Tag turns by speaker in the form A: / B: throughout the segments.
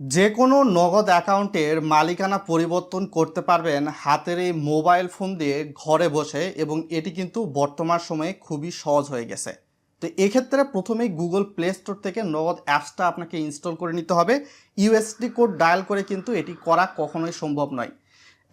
A: যে কোনো নগদ অ্যাকাউন্টের মালিকানা পরিবর্তন করতে পারবেন হাতের এই মোবাইল ফোন দিয়ে ঘরে বসে এবং এটি কিন্তু বর্তমান সময়ে খুবই সহজ হয়ে গেছে। তো এক্ষেত্রে প্রথমেই গুগল প্লে স্টোর থেকে নগদ অ্যাপসটা আপনাকে ইনস্টল করে নিতে হবে। ইউএসডি কোড ডায়াল করে কিন্তু এটি করা কখনোই সম্ভব নয়।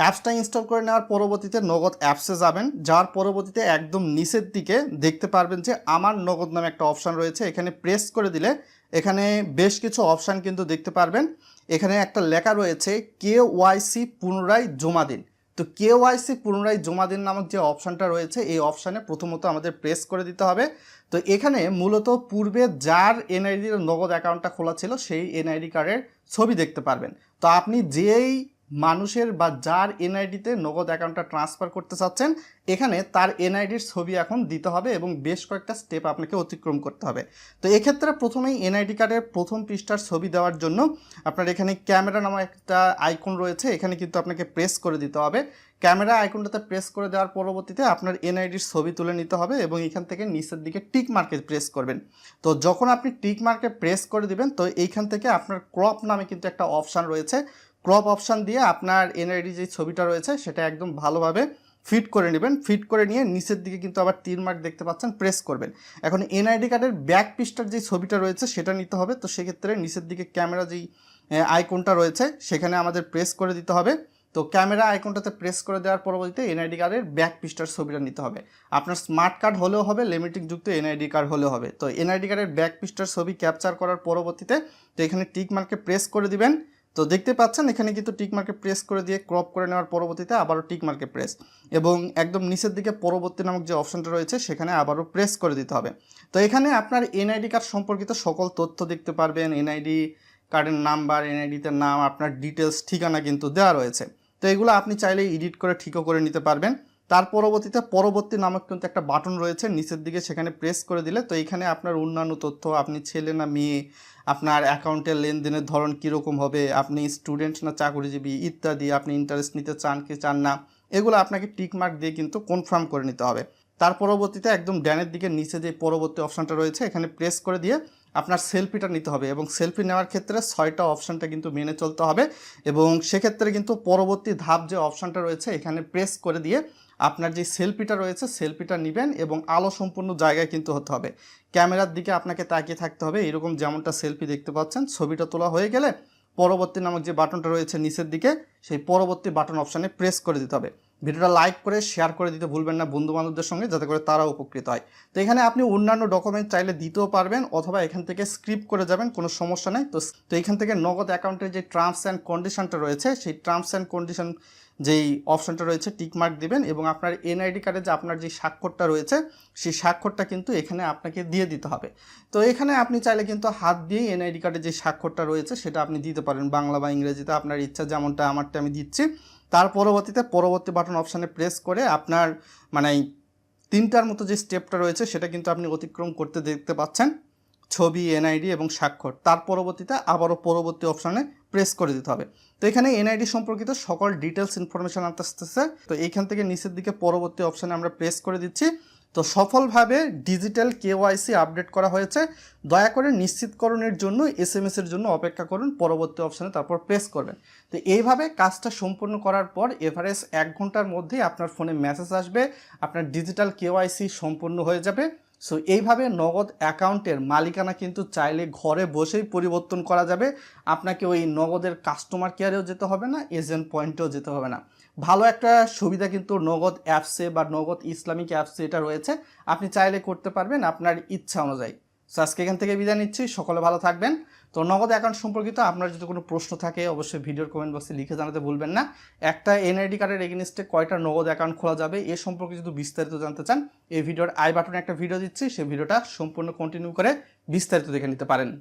A: অ্যাপসটা ইনস্টল করে নেওয়ার পরবর্তীতে নগদ অ্যাপসে যাবেন। যার পরবর্তীতে একদম নিচের দিকে দেখতে পারবেন যে আমার নগদ নামে একটা অপশান রয়েছে। এখানে প্রেস করে দিলে এখানে বেশ কিছু অপশান কিন্তু দেখতে পারবেন। এখানে একটা লেখা রয়েছে, কে ওয়াইসি পুনরায় জমা দিন। তো কে ওয়াইসি পুনরায় জমা দিন নামক যে অপশানটা রয়েছে, এই অপশানে প্রথমত আমাদের প্রেস করে দিতে হবে। তো এখানে মূলত পূর্বে যার এনআইডির নগদ অ্যাকাউন্টটা খোলা ছিল, সেই এনআইডি কার্ডের ছবি দেখতে পারবেন। তো আপনি যেই মানুষের বা যার এনআইডিতে নগদ অ্যাকাউন্টটা ট্রান্সফার করতে চাচ্ছেন, এখানে তার এনআইডির ছবি এখন দিতে হবে এবং বেশ কয়েকটা স্টেপ আপনাকে অতিক্রম করতে হবে। তো এক্ষেত্রে প্রথমেই এনআইডি কার্ডের প্রথম পৃষ্ঠার ছবি দেওয়ার জন্য আপনার এখানে ক্যামেরা নামক একটা আইকন রয়েছে, এখানে কিন্তু আপনাকে প্রেস করে দিতে হবে। ক্যামেরা আইকনটাতে প্রেস করে দেওয়ার পরবর্তীতে আপনার এনআইডির ছবি তুলে নিতে হবে এবং এখান থেকে নিচের দিকে টিক মার্কে প্রেস করবেন। তো যখন আপনি টিক মার্কে প্রেস করে দিবেন, তো এইখান থেকে আপনার ক্রপ নামে কিন্তু একটা অপশান রয়েছে। ক্রপ অপশান দিয়ে আপনার এনআইডি যে ছবিটা রয়েছে, সেটা একদম ভালোভাবে ফিট করে নেবেন। ফিট করে নিয়ে নিচের দিকে কিন্তু আবার তিন মার্ক দেখতে পাচ্ছেন প্রেস করবেন। এখন এনআইডি কার্ডের ব্যাক পিসটার যে ছবিটা রয়েছে, সেটা নিতে হবে। তো সেক্ষেত্রে নিচের দিকে ক্যামেরা যেই আইকনটা রয়েছে, সেখানে আমাদের প্রেস করে দিতে হবে। তো ক্যামেরা আইকনটাতে প্রেস করে দেওয়ার পরবর্তীতে এনআইডি কার্ডের ব্যাক পিসটার ছবিটা নিতে হবে। আপনার স্মার্ট কার্ড হলেও হবে লিমিটিং যুক্ত এনআইডি কার্ড হলেও হবে। তো এনআইডি কার্ডের ব্যাক পিসটার ছবি ক্যাপচার করার পরবর্তীতে, তো এখানে টিক মার্কে প্রেস করে দিবেন। তো দেখতে পাচ্ছেন, এখানে কিন্তু টিক মার্কে প্রেস করে দিয়ে ক্রপ করে নেওয়ার পরবর্তীতে আবারও টিক মার্কে প্রেস এবং একদম নিচের দিকে পরবর্তী নামক যে অপশনটা রয়েছে, সেখানে আবারও প্রেস করে দিতে হবে। তো এখানে আপনার এনআইডি কার্ড সম্পর্কিত সকল তথ্য দেখতে পারবেন এনআইডি কার্ডের নাম্বার এনআইডিতে নাম, আপনার ডিটেলস ঠিকানা কিন্তু দেওয়া রয়েছে। তো এগুলো আপনি চাইলে এডিট করে ঠিকও করে নিতে পারবেন। তার পরবর্তীতে পরবর্তী নামক কিন্তু একটা বাটন রয়েছে নিচের দিকে সেখানে প্রেস করে দিলে তো এখানে আপনার অন্যান্য তথ্য, আপনি ছেলে না মেয়ে, আপনার অ্যাকাউন্টের লেনদেনের ধরন কীরকম হবে, আপনি স্টুডেন্ট না চাকরিজীবী ইত্যাদি, আপনি ইন্টারেস্ট নিতে চান কি চান না, এগুলো আপনাকে টিক মার্ক দিয়ে কিন্তু কনফার্ম করে নিতে হবে। তার পরবর্তীতে একদম ড্যানের দিকে নিচে যে পরবর্তী অপশানটা রয়েছে এখানে প্রেস করে দিয়ে আপনার সেলফিটা নিতে হবে এবং সেলফি নেওয়ার ক্ষেত্রে ছয়টা অপশানটা কিন্তু মেনে চলতে হবে এবং সেক্ষেত্রে কিন্তু পরবর্তী ধাপ যে অপশানটা রয়েছে, এখানে প্রেস করে দিয়ে আপনার যে সেলফিটা রয়েছে সেলফিটা নেবেন এবং আলো সম্পূর্ণ জায়গায় কিন্তু হতে হবে। ক্যামেরার দিকে আপনাকে তাকিয়ে থাকতে হবে, এরকম যেমনটা সেলফি দেখতে পাচ্ছেন, ছবিটা তোলা হয়ে গেলে পরবর্তী নামক যে বাটনটা রয়েছে নিচের দিকে, সেই পরবর্তী বাটন অপশানে প্রেস করে দিতে হবে। ভিডিওটা লাইক করে শেয়ার করে দিতে ভুলবেন না বন্ধু বান্ধবদের সঙ্গে, যাতে করে তারা উপকৃত হয়। তো এখানে আপনি অন্যান্য ডকুমেন্ট চাইলে দিতেও পারবেন, অথবা এখান থেকে স্ক্রিপ্ট করে যাবেন, কোনো সমস্যা নেই। তো তো এখান থেকে নগদ অ্যাকাউন্টের যে টার্মস অ্যান্ড কন্ডিশনটা রয়েছে, সেই টার্মস অ্যান্ড কন্ডিশন যেই অপশানটা রয়েছে টিকমার্ক দিবেন এবং আপনার এনআইডি কার্ডে যে আপনার যে স্বাক্ষরটা রয়েছে, সেই স্বাক্ষরটা কিন্তু এখানে আপনাকে দিয়ে দিতে হবে। তো এখানে আপনি চাইলে কিন্তু হাত দিয়ে এনআইডি কার্ডে যে স্বাক্ষরটা রয়েছে, সেটা আপনি দিতে পারেন বাংলা বা ইংরেজিতে। আপনার ইচ্ছা যেমনটা, আমারটা আমি দিচ্ছি। তার পরবর্তীতে পরবর্তী বাটন অপশানে প্রেস করে আপনার মানে তিনটার মতো যে স্টেপটা রয়েছে, সেটা কিন্তু আপনি অতিক্রম করতে দেখতে পাচ্ছেন। ছবি এনআইডি এবং স্বাক্ষর। তার পরবর্তীতে আবারও পরবর্তী অপশানে প্রেস করে দিতে হবে। তো এখানে এনআইডি সম্পর্কিত সকল ডিটেলস ইনফরমেশান আসতেছে। তো এইখান থেকে নিচের দিকে পরবর্তী অপশানে আমরা প্রেস করে দিচ্ছি। তো সফলভাবে ডিজিটাল কেওয়াইসি আপডেট করা হয়েছে। দয়া করে নিশ্চিতকরণের জন্য এস এম এসের জন্য অপেক্ষা করুন, পরবর্তী অপশানে তারপর প্রেস করবেন। তো এইভাবে কাজটা সম্পূর্ণ করার পর এভারেজ এক ঘণ্টার মধ্যেই আপনার ফোনে মেসেজ আসবে, আপনার ডিজিটাল কেওয়াইসি সম্পূর্ণ হয়ে যাবে। সো এইভাবে নগদ অ্যাকাউন্টের মালিকানা কিন্তু চাইলে ঘরে বসেই পরিবর্তন করা যাবে। আপনাকে ওই নগদের কাস্টমার কেয়ারেও যেতে হবে না, এজেন্ট পয়েন্টেও যেতে হবে না। ভালো একটা সুবিধা কিন্তু নগদ অ্যাপসে বা নগদ ইসলামিক অ্যাপসে এটা রয়েছে। আপনি চাইলে করতে পারবেন আপনার ইচ্ছা অনুযায়ী। সো আজকে এখান থেকে বিদায় নিচ্ছি। সকলে ভালো থাকবেন। তো নগদ অ্যাকাউন্ট সম্পর্কিত আপনার যদি কোনো প্রশ্ন থাকে, অবশ্যই ভিডিওর কমেন্ট বক্সে লিখে জানাতে ভুলবেন না। একটা এনআইডি কার্ডের এগেনস্টে কয়টা নগদ অ্যাকাউন্ট খোলা যাবে, এ সম্পর্কে যদি বিস্তারিত জানতে চান, এই ভিডিওর আই বাটনে একটা ভিডিও দিচ্ছি। সেই ভিডিওটা সম্পূর্ণ কন্টিনিউ করে বিস্তারিত দেখে নিতে পারেন।